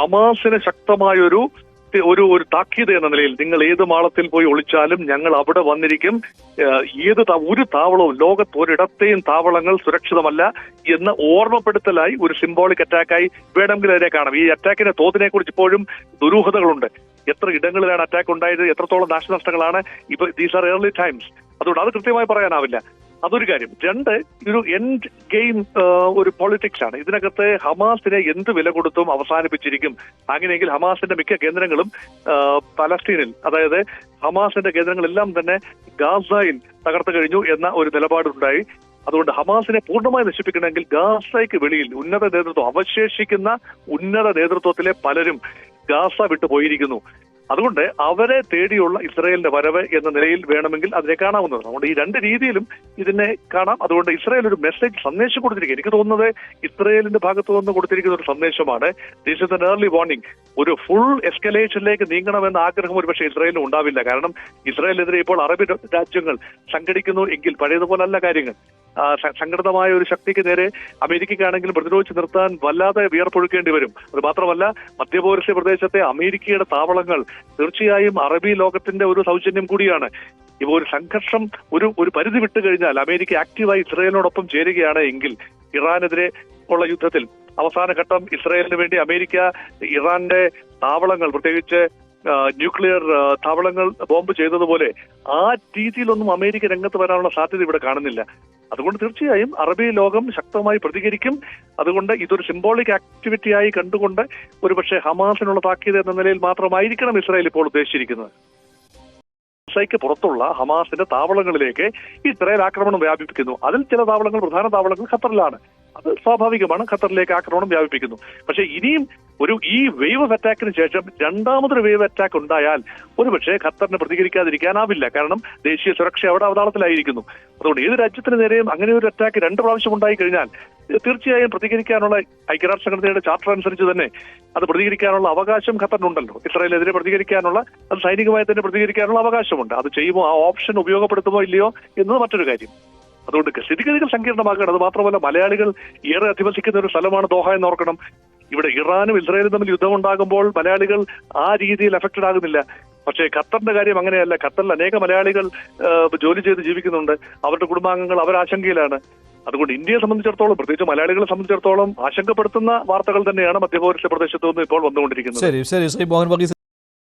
ഹമാസിന് ശക്തമായൊരു ഒരു ഒരു താക്കീത് എന്ന നിലയിൽ നിങ്ങൾ ഏത് മാളത്തിൽ പോയി ഒളിച്ചാലും ഞങ്ങൾ അവിടെ വന്നിരിക്കും. ഏത് ഒരു താവളവും ലോകത്ത് ഒരിടത്തെയും താവളങ്ങൾ സുരക്ഷിതമല്ല എന്ന് ഓർമ്മപ്പെടുത്തലായി ഒരു സിംബോളിക് അറ്റാക്കായി വേണമെങ്കിൽ അതിനെ കാണാം. ഈ അറ്റാക്കിന്റെ തോതിനെ കുറിച്ച് ഇപ്പോഴും ദുരൂഹതകളുണ്ട്. എത്ര ഇടങ്ങളിലാണ് അറ്റാക്ക് ഉണ്ടായത് എത്രത്തോളം നാശനഷ്ടങ്ങളാണ് ഇപ്പൊ ദീസ് ആർ ഏർലി ടൈംസ് അതുകൊണ്ട് അത് കൃത്യമായി പറയാനാവില്ല. അതൊരു കാര്യം. രണ്ട് ഒരു എൻഡ് ഗെയിം ഒരു പൊളിറ്റിക്സ് ആണ്. ഇതിനകത്ത് ഹമാസിനെ എന്ത് വില കൊടുത്തും അവസാനിപ്പിച്ചിരിക്കും. അങ്ങനെയെങ്കിൽ ഹമാസിന്റെ മിക്ക കേന്ദ്രങ്ങളും പലസ്തീനിൽ അതായത് ഹമാസിന്റെ കേന്ദ്രങ്ങളെല്ലാം തന്നെ ഗാസയിൽ തകർത്തു കഴിഞ്ഞു എന്ന ഒരു നിലപാടുണ്ടായി. അതുകൊണ്ട് ഹമാസിനെ പൂർണമായി നശിപ്പിക്കണമെങ്കിൽ ഗാസയ്ക്ക് വെളിയിൽ ഉന്നത നേതൃത്വം അവശേഷിക്കുന്ന ഉന്നത നേതൃത്വത്തിലെ പലരും ഗാസ വിട്ടു പോയിരിക്കുന്നു അതുകൊണ്ട് അവരെ തേടിയുള്ള ഇസ്രയേലിന്റെ വരവ് എന്ന നിലയിൽ വേണമെങ്കിൽ അതിനെ കാണാവുന്നതാണ്. അതുകൊണ്ട് ഈ രണ്ട് രീതിയിലും ഇതിനെ കാണാം. അതുകൊണ്ട് ഇസ്രയേൽ ഒരു മെസ്സേജ് സന്ദേശം കൊടുത്തിരിക്കുക എനിക്ക് തോന്നുന്നത് ഇസ്രയേലിന്റെ ഭാഗത്തു നിന്ന് കൊടുത്തിരിക്കുന്ന ഒരു സന്ദേശമാണ്. This is an early warning ഒരു ഫുൾ എസ്കലേഷനിലേക്ക് നീങ്ങണമെന്ന ആഗ്രഹം ഒരു പക്ഷേ ഇസ്രായേലിന് ഉണ്ടാവില്ല. കാരണം ഇസ്രയേലിനെതിരെ ഇപ്പോൾ അറബി രാജ്യങ്ങൾ സംഘടിക്കുന്നു എങ്കിൽ പഴയതുപോലല്ല കാര്യങ്ങൾ. സംഘടിതമായ ഒരു ശക്തിക്ക് നേരെ അമേരിക്കയ്ക്കാണെങ്കിലും പ്രതിരോധിച്ച് നിർത്താൻ വല്ലാതെ വിയർപ്പൊഴുക്കേണ്ടി വരും. അത് മാത്രമല്ല മധ്യപൗരസ്യ പ്രദേശത്തെ അമേരിക്കയുടെ താവളങ്ങൾ തീർച്ചയായും അറബി ലോകത്തിന്റെ ഒരു സൗജന്യം കൂടിയാണ്. ഇപ്പോൾ ഒരു സംഘർഷം ഒരു ഒരു പരിധി വിട്ടു കഴിഞ്ഞാൽ അമേരിക്ക ആക്റ്റീവായി ഇസ്രയേലിനോടൊപ്പം ചേരുകയാണ് എങ്കിൽ ഇറാനെതിരെ ഉള്ള യുദ്ധത്തിൽ അവസാന ഘട്ടം ഇസ്രയേലിന് വേണ്ടി അമേരിക്ക ഇറാന്റെ താവളങ്ങൾ പ്രത്യേകിച്ച് ന്യൂക്ലിയർ താവളങ്ങൾ ബോംബ് ചെയ്തതുപോലെ ആ രീതിയിലൊന്നും അമേരിക്ക രംഗത്ത് വരാനുള്ള സാധ്യത ഇവിടെ കാണുന്നില്ല. അതുകൊണ്ട് തീർച്ചയായും അറബി ലോകം ശക്തമായി പ്രതികരിക്കും. അതുകൊണ്ട് ഇതൊരു സിംബോളിക് ആക്ടിവിറ്റിയായി കണ്ടുകൊണ്ട് ഒരുപക്ഷെ ഹമാസിനുള്ള താക്കീത് എന്ന നിലയിൽ മാത്രമായിരിക്കണം ഇസ്രായേൽ ഇപ്പോൾ ഉദ്ദേശിച്ചിരിക്കുന്നത്. ഗസയ്ക്ക് പുറത്തുള്ള ഹമാസിന്റെ താവളങ്ങളിലേക്ക് ഇസ്രായേൽ ആക്രമണം വ്യാപിപ്പിക്കുന്നു. അതിൽ ചില താവളങ്ങൾ പ്രധാന താവളങ്ങൾ ഖത്തറിലാണ്. അത് സ്വാഭാവികമാണ്. ഖത്തറിലേക്ക് ആക്രമണം വ്യാപിപ്പിക്കുന്നു. പക്ഷേ ഇനിയും ഒരു ഈ വേവ് ഓഫ് അറ്റാക്കിന് ശേഷം രണ്ടാമതൊരു വേവ് അറ്റാക്ക് ഉണ്ടായാൽ ഒരുപക്ഷെ ഖത്തറിന് പ്രതികരിക്കാതിരിക്കാനാവില്ല. കാരണം ദേശീയ സുരക്ഷ അവിടെ അവതാളത്തിലായിരിക്കുന്നു. അതുകൊണ്ട് ഏത് രാജ്യത്തിന് നേരെയും അങ്ങനെ ഒരു അറ്റാക്ക് രണ്ട് പ്രാവശ്യം ഉണ്ടായി കഴിഞ്ഞാൽ തീർച്ചയായും പ്രതികരിക്കാനുള്ള ഐക്യരാഷ്ട്ര സംഘടനയുടെ ചാർട്ടർ അനുസരിച്ച് തന്നെ അത് പ്രതികരിക്കാനുള്ള അവകാശം ഖത്തറിനുണ്ടല്ലോ. ഇസ്രായേലിനെതിരെ പ്രതികരിക്കാനുള്ള അത് സൈനികമായി തന്നെ പ്രതികരിക്കാനുള്ള അവകാശമുണ്ട്. അത് ചെയ്യുമോ? ആ ഓപ്ഷൻ ഉപയോഗപ്പെടുത്തുമോ ഇല്ലയോ? എന്നത് മറ്റൊരു കാര്യം. അതുകൊണ്ട് സ്ഥിതിഗതികൾ സങ്കീർണമാക്കുകയാണ് അത് മാത്രമല്ല മലയാളികൾ ഏറെ അധിവസിക്കുന്ന ഒരു സ്ഥലമാണ് ദോഹ എന്ന് ഓർക്കണം. ഇവിടെ ഇറാനും ഇസ്രായേലും തമ്മിൽ യുദ്ധം ഉണ്ടാകുമ്പോൾ മലയാളികൾ ആ രീതിയിൽ എഫക്റ്റഡ് ആകുന്നില്ല. പക്ഷേ ഖത്തറിന്റെ കാര്യം അങ്ങനെയല്ല. ഖത്തറിൽ അനേക മലയാളികൾ ജോലി ചെയ്ത് ജീവിക്കുന്നുണ്ട്. അവരുടെ കുടുംബാംഗങ്ങൾ അവരാശങ്കയിലാണ് അതുകൊണ്ട് ഇന്ത്യയെ സംബന്ധിച്ചിടത്തോളം പ്രത്യേകിച്ച് മലയാളികളെ സംബന്ധിച്ചിടത്തോളം ആശങ്കപ്പെടുത്തുന്ന വാർത്തകൾ തന്നെയാണ് മധ്യപൗരസ്യ പ്രദേശത്തു നിന്ന് ഇപ്പോൾ വന്നുകൊണ്ടിരിക്കുന്നത്. ശരി ശരി. ശ്രീ മോഹൻ